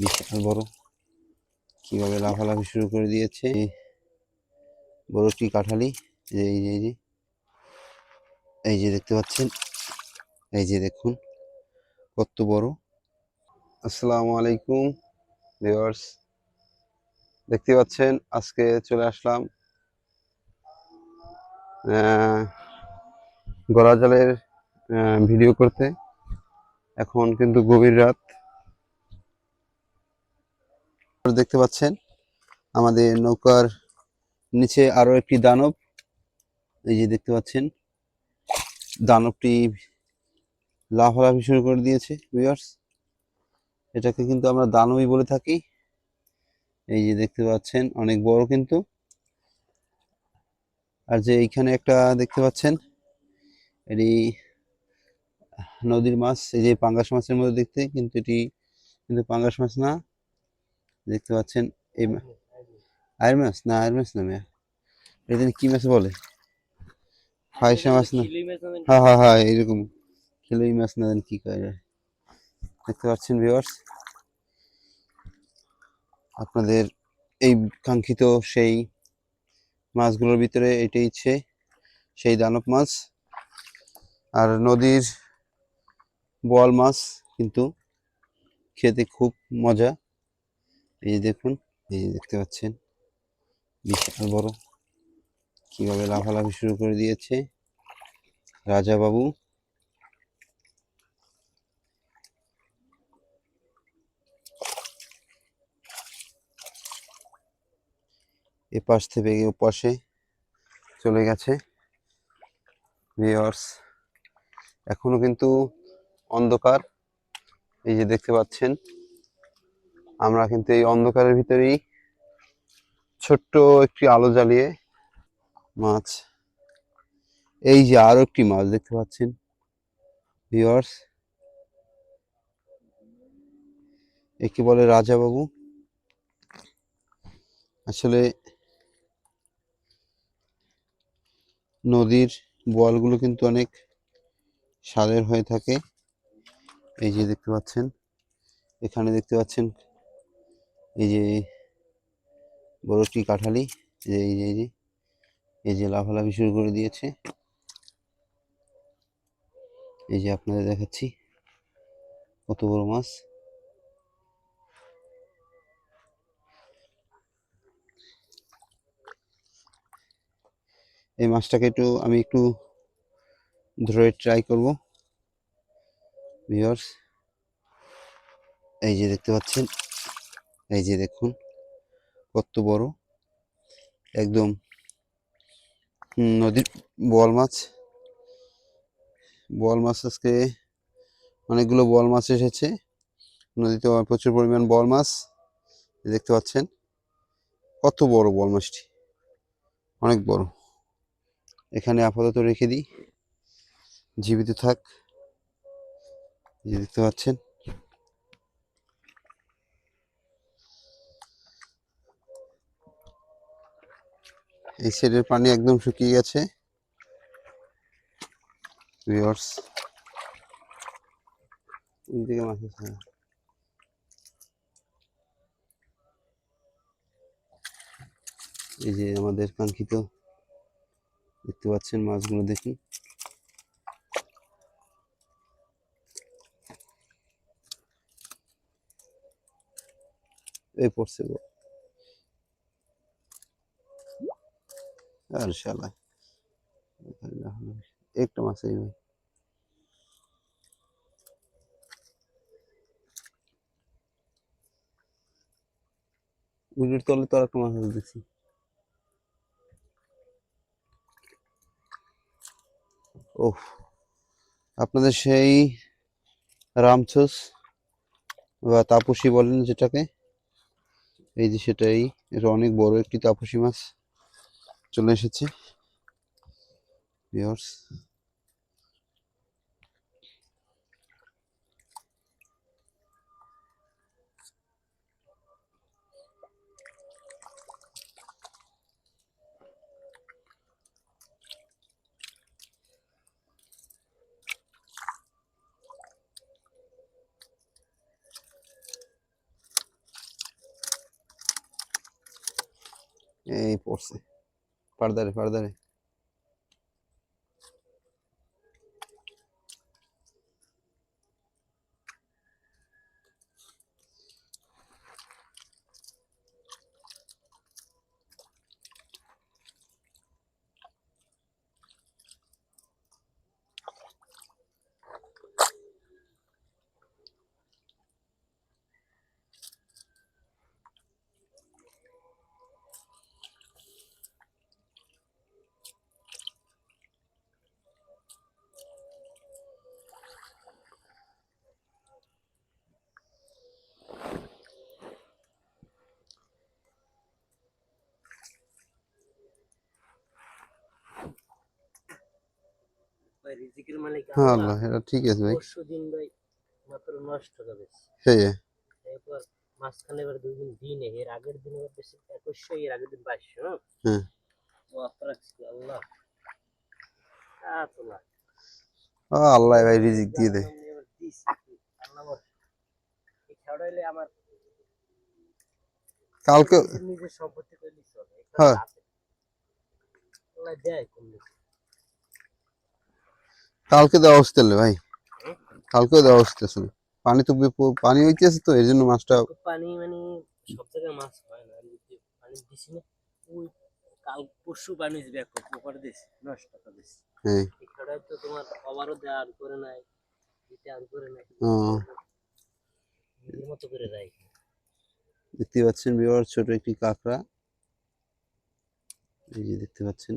বিশাল বড়। কীভাবে লাফালাফি শুরু করে দিয়েছে? এই বড়টি কাঁঠালি এই যে এই যে। এই যে দেখতে পাচ্ছেন এই যে দেখুন কত বড়। আসসালামু আলাইকুম ভিউয়ার্স। দেখতে পাচ্ছেন আজকে চলে আসলাম আহ, গড়া জালের আহ, ভিডিও করতে। এখন কিন্তু গভীর রাত। দেখতে পাচ্ছেন, আমাদের নৌকার নিচে আরও একটি দানব। এই যে দেখতে পাচ্ছেন, দানবটি লাফালাফি শুরু করে দিয়েছে ভিউয়ার্স এটাকে কিন্তু আমরা দানবই বলে থাকি। এই যে দেখতে পাচ্ছেন, অনেক বড় কিন্তু। আর যে এইখানে একটা দেখতে পাচ্ছেন, এটি নদীর মাছ, এই যে পাঙ্গাস মাছের মধ্যে দেখতে, কিন্তু এটি কিন্তু পাঙ্গাস মাছ না। দেখতে পাচ্ছেন এই আয়ের মাছ? না আয়ের মাছ না মেয়া? এটা কি মাছ বলে? ফাইসা মাছ না? হ্যাঁ হ্যাঁ হ্যাঁ এইরকম। খেলোই মাছ না জানি কি যায় দেখতে পাচ্ছেন ভিউয়ার্স আপনাদের এই কাঙ্ক্ষিত সেই মাছগুলোর ভিতরে এটাই হচ্ছে সেই দানব মাছ। আর নদীর বোয়াল মাছ কিন্তু খেতে খুব মজা। এই দেখুন, এই দেখতে পাচ্ছেন, বিশাল বড়। কীভাবে লাফালাফি শুরু করে দিয়েছে রাজা বাবু। এ পাশ থেকে ও পাশে চলে গেছে ভিউয়ার্স এখনও কিন্তু অন্ধকার, এই যে দেখতে পাচ্ছেন। আমরা কিন্তু এই অন্ধকারের ভিতরেই ছোট্ট একটি আলো জ্বালিয়ে মাছ, এই যে আরও একটি মাছ দেখতে পাচ্ছেন ভিউয়ার্স একে বলে রাজা বাবু আসলে নদীর বোয়ালগুলো কিন্তু অনেক স্বাদের হয়ে থাকে। এই যে দেখতে পাচ্ছেন, এখানে দেখতে পাচ্ছেন এই যে বড়টি কাঁঠালি? এই যে এই যে এই যে এই যে লাফালাফি শুরু করে দিয়েছে। এই যে আপনাদের দেখাচ্ছি কত বড় মাছ। এই মাছটাকে একটু আমি একটু ধরে ট্রাই করব। ভিউয়ার্স এই যে দেখতে পাচ্ছেন এই যে দেখুন, কত বড়। একদম নদীর বল মাছ। বল মাছ আজকে অনেকগুলো বল মাছ এসেছে। নদীতে প্রচুর পরিমাণ বল মাছ, দেখতে পাচ্ছেন। কত বড় বল মাছটি, অনেক বড়। এখানে আপাতত রেখে দিই। জীবিত থাক। দেখতে পাচ্ছেন। এই সাইডের পানি একদম শুকিয়ে গেছে। এই যে আমাদের কাঙ্ক্ষিত, দেখতে পাচ্ছেন মাছগুলো দেখি। এই পড়ছে আর শালা একটা মাছ এই ভাই। উইলের তলে তো একটা মাছ দেখছি ওহ, আপনাদের সেই রামছোস বা তাপসী বলেন যেটাকে, এই যে সেটাই, এটা অনেক বড় একটি তাপসী মাছ। চলে এসেছি ভিউয়ার্স এই পড়ছে పడతారు పడతారు ভাই রিজিকের মালিক হ্যাঁ আল্লাহ আল্লাহ এটা ঠিক আছে ভাই। মাত্র সেই এরপর মাঝখানে এবার দুই দিন দিনে এর আগের দিন এবার বেশি একুশশো এর আগের দিন হ্যাঁ। ও আপনার আল্লাহ। আল্লাহ ভাই রিজিক দিয়ে দেয় কালকে নিজের সম্পত্তি হ্যাঁ। দেয়। কালকে দেওয়া হচ্ছে ভাই। কালকে দেওয়া হচ্ছে পানি তো পানি হইতেছে তো এই জন্য মাছটা পানি মানে সব জায়গায় মাছ হয় না। পানি দিছি না ওই কাল পরশু পানি দিবে পোকার দিছি নষ্ট টাকা দিছি হ্যাঁ। তো তোমার ওভারও দেওয়া আর করে নাই দিতে আর করে নাই। ও। মতো করে দেয়। দেখতে পাচ্ছেন বিবার ছোট একটি কাঁকড়া। এই যে দেখতে পাচ্ছেন।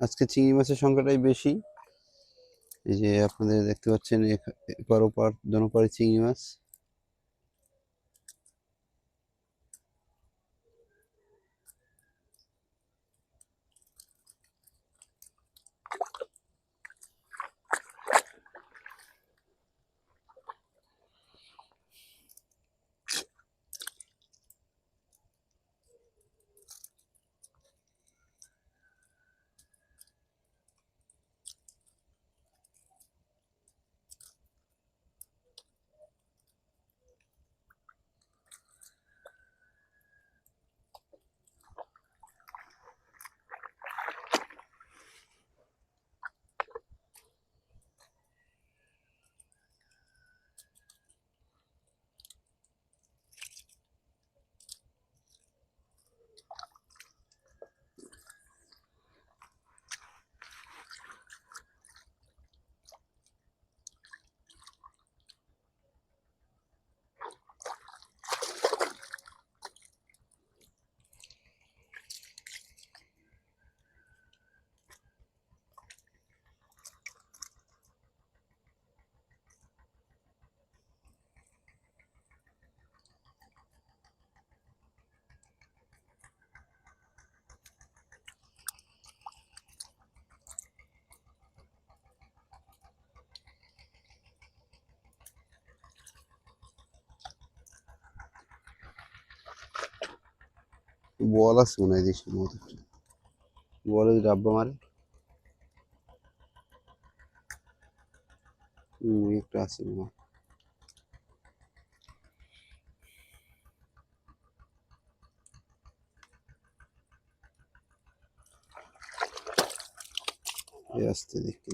আজকে চিংড়ি মাছের সংখ্যাটাই বেশি। এই যে আপনাদের দেখতে পাচ্ছেন এপার ওপার, দোনো পারে চিংড়ি মাছ। বল আছে মনে হয় দেশের মতো। বলে ডাব্বা মারে। একটা আছে মনে হয়। আসতে দেখি।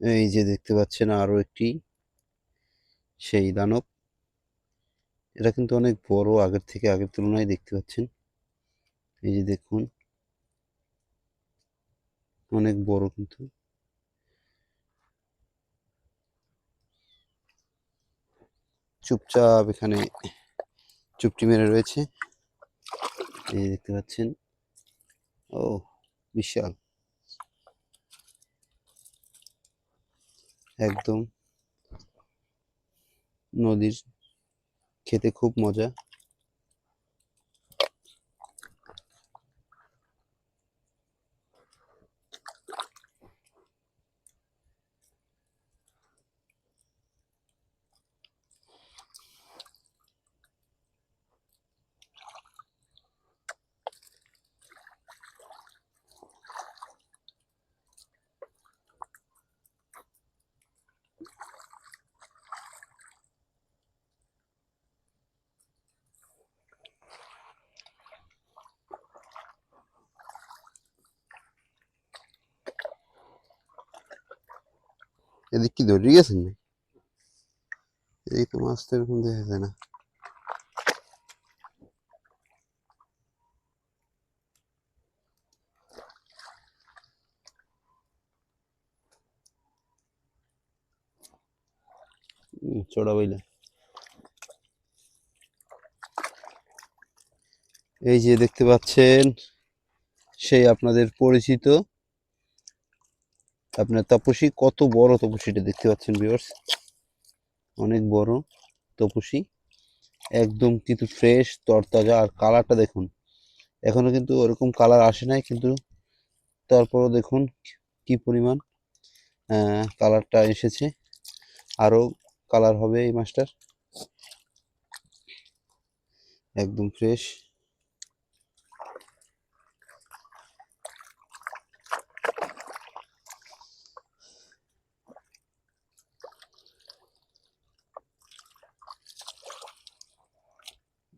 এই যে দেখতে পাচ্ছেন আরও একটি, সেই দানব। এটা কিন্তু অনেক বড়, আগের থেকে আগের তুলনায় দেখতে পাচ্ছেন। এই যে দেখুন, অনেক বড় কিন্তু। চুপচাপ এখানে চুপটি মেরে রয়েছে। এই দেখতে পাচ্ছেন, ও, বিশাল। একদম। নদীর খেতে খুব মজা। এদিক কি ধরে গেছেন এই তো মাছ তো এরকম দেখা যায় না। চড়া বইলা। এই যে দেখতে পাচ্ছেন, সেই আপনাদের পরিচিত আপনার তপসী কত বড় তপসীটা দেখতে পাচ্ছেন ভিউয়ার্স অনেক বড় তপসী একদম কিন্তু ফ্রেশ তরতাজা। আর কালারটা দেখুন, এখনও কিন্তু ওরকম কালার আসে নাই, কিন্তু তারপরও দেখুন কি পরিমাণ কালারটা এসেছে। আরও কালার হবে এই মাছটার একদম ফ্রেশ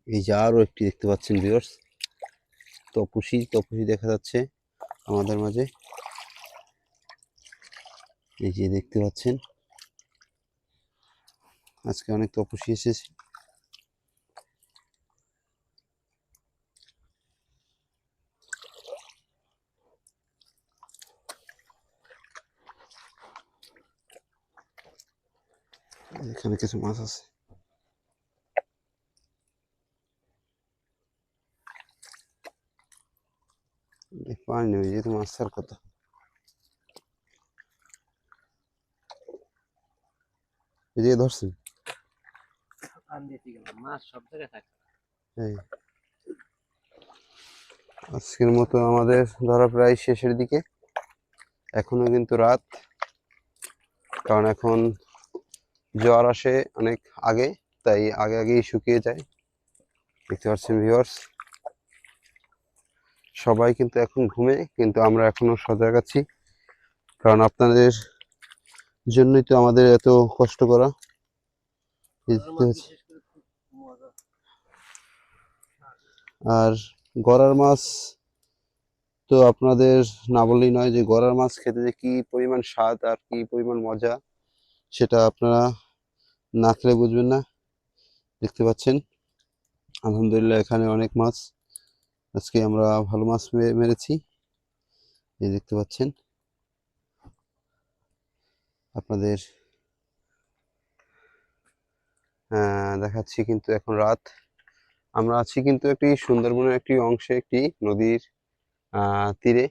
এই যে আরও একটি দেখতে পাচ্ছেন ভিউয়ার্স তপসী তপসী দেখা যাচ্ছে আমাদের মাঝে। এই যে দেখতে পাচ্ছেন, আজকে অনেক তপসী এসেছে। এখানে কিছু মাছ আছে। পানি নেই যেহেতু মাছ ছাড় কথা যে ধরছেন আজকের মতো আমাদের ধরা প্রায় শেষের দিকে। এখনও কিন্তু রাত কারণ এখন জ্বর আসে অনেক আগে তাই আগে আগেই শুকিয়ে যায়। দেখতে পাচ্ছেন ভিউয়ার্স সবাই কিন্তু এখন ঘুমে, কিন্তু আমরা এখনও সজাগ আছি। কারণ আপনাদের জন্যই তো আমাদের এত কষ্ট করা। আর গড়ার মাছ তো আপনাদের না বললেই নয় যে গড়ার মাছ খেতে যে কি পরিমাণ স্বাদ আর কি পরিমাণ মজা, সেটা আপনারা না খেলে বুঝবেন না। দেখতে পাচ্ছেন, আলহামদুলিল্লাহ এখানে অনেক মাছ। আজকে আমরা ভালো মাছ মেরেছি। এই দেখতে পাচ্ছেন। আপনাদের দেখাচ্ছি কিন্তু এখন রাত। আমরা আছি কিন্তু একটি সুন্দরবনের একটি অংশে, একটি নদীর তীরে।